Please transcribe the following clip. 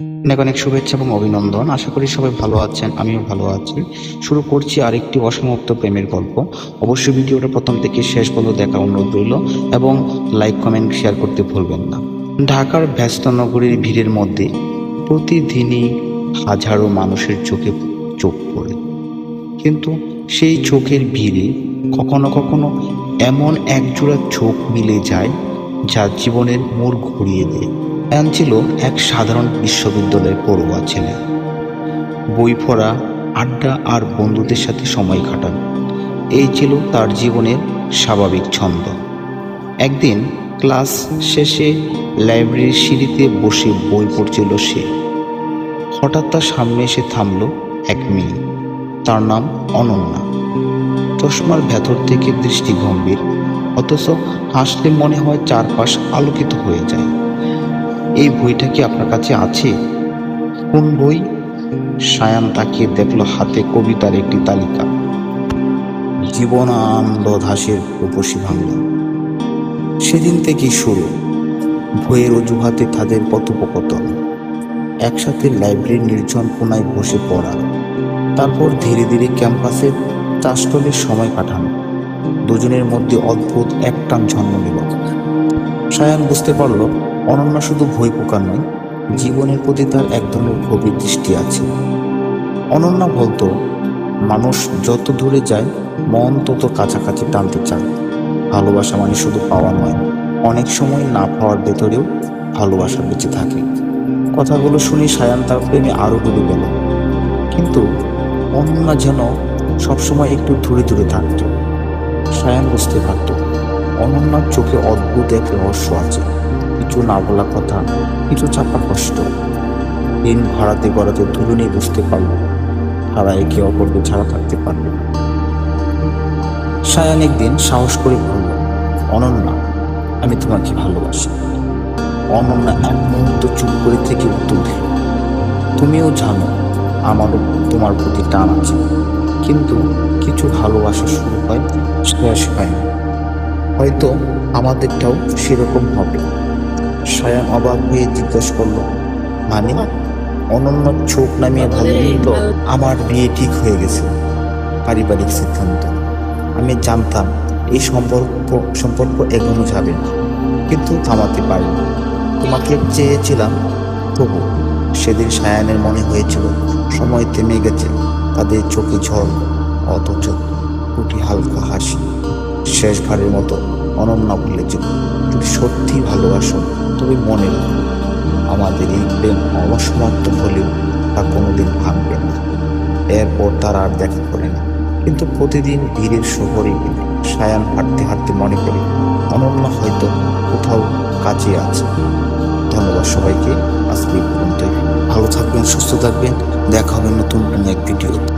অনেক অনেক শুভেচ্ছা এবং অভিনন্দন। আশা করি সবাই ভালো আছেন, আমিও ভালো আছি। শুরু করছি আরেকটি অসমাপ্ত প্রেমের গল্প। অবশ্যই ভিডিওটা প্রথম থেকে শেষ পর্যন্ত দেখা অনুরোধ রইল এবং লাইক, কমেন্ট, শেয়ার করতে ভুলবেন না। ঢাকার ব্যস্ত নগরীর ভিড়ের মধ্যে প্রতিদিনই হাজারো মানুষের চোখে চোখ পড়ে। কিন্তু সেই চোখের ভিড়ে কখনো কখনো এমন একজোড়া চোখ মিলে যায়, যা জীবনের মোড় ঘুরিয়ে দেয়। অ্যান ছিল এক সাধারণ বিশ্ববিদ্যালয়ের পড়ুয়া ছেলে। বই পড়া, আড্ডা আর বন্ধুদের সাথে সময় কাটানো। এই ছিল তার জীবনের স্বাভাবিক ছন্দ। একদিন ক্লাস শেষে লাইব্রেরির সিঁড়িতে বসে বই পড়ছিল সে। হঠাৎ তার সামনে এসে থামল এক মেয়ে। তার নাম অনন্যা। চশমার ভেতর থেকে দৃষ্টি গম্ভীর, অথচ হাসলে মনে হয় চারপাশ আলোকিত হয়ে যায়। এই বইটা কি আপনার কাছে আছে? কোন বই? সায়ান তাকিয়ে দেখল হাতে কবিতার একটি তালিকা। জীবনানন্দ দাসের রূপসী বাংলা সেদিন থেকেই শুরু। বইয়ের অজুহাতে তাদের কথোপকথন। একসাথে লাইব্রেরির নির্জন কোনায় বসে পড়া। তারপর ধীরে ধীরে ক্যাম্পাসের চাষটলের সময় কাটানো। দুজনের মধ্যে অদ্ভুত একটান জন্ম নিল। সায়ান বুঝতে পারল, অনন্যা শুধু ভয় পোকা নয়, জীবনের প্রতি তার এক ধরনের গভীর দৃষ্টি আছে। অনন্যা বলতো, মানুষ যত দূরে যায়, মন তত কাছাকাছি টানতে চায়। ভালোবাসা মানে শুধু পাওয়া নয়, অনেক সময় না পাওয়ার ভেতরেও ভালোবাসা বেঁচে থাকে। কথাগুলো শুনে সায়ান তার প্রেমে আরও ডুবে গেল। কিন্তু অনন্যা যেন সবসময় একটু দূরে দূরে থাকতো। সায়ান বুঝতে পারত অনন্যার চোখে অদ্ভুত এক রহস্য আছে। কিছু না বলা কথা, কিছু চাপা কষ্ট। দিন ভাড়াতে গড়াতে দুজনেই বুঝতে পারল, তারা একে অপরকে ছাড়া থাকতে পারল। সায়ান একদিন সাহস করে বলল, অনন্যা, আমি তোমাকে ভালোবাসি। অনন্যা এক মুহূর্ত চুপ করে থেকে উত্তর দিল, তুমিও জানো, আমারও তোমার প্রতি টান আছে। কিন্তু কিছু ভালোবাসা শুরু হয়, শেষ হয় না। হয়তো আমাদেরটাও সেরকম হবে। সায়ান অবাক হয়ে জিজ্ঞেস করল মানে? অনন্য চোখ নামিয়ে ভালো তো আমার বিয়ে ঠিক হয়ে গেছে। পারিবারিক সিদ্ধান্ত। আমি জানতাম, এই সম্পর্ক সম্পর্ক এগোনো যাবে না, কিন্তু থামাতে পারিনি। তোমাকে চেয়েছিলাম, তবু সেদিন সায়ানের মনে হয়েছিল, সময় থেমে গেছে, তাদের চোখে ঝড়, অথচ দুটি হালকা হাসি। শেষবারের মতো অনন্যা বলেছিল যদি সত্যি ভালোবাসো, তবে মনে রেখো, আমাদের এই প্রেম অসমাপ্ত হলেও তা কোনোদিন ভাঙবে না। এরপর তার আর দেখা করে না। কিন্তু প্রতিদিন ভিড়ের শহরে সায়ান হাঁটতে হাঁটতে মনে করে অনন্যা হয়তো কোথাও কাজে আছে। ধন্যবাদ সবাইকে। আজকে ভালো থাকবেন, সুস্থ থাকবেন। দেখা হবে নতুন কোনো এক ভিডিও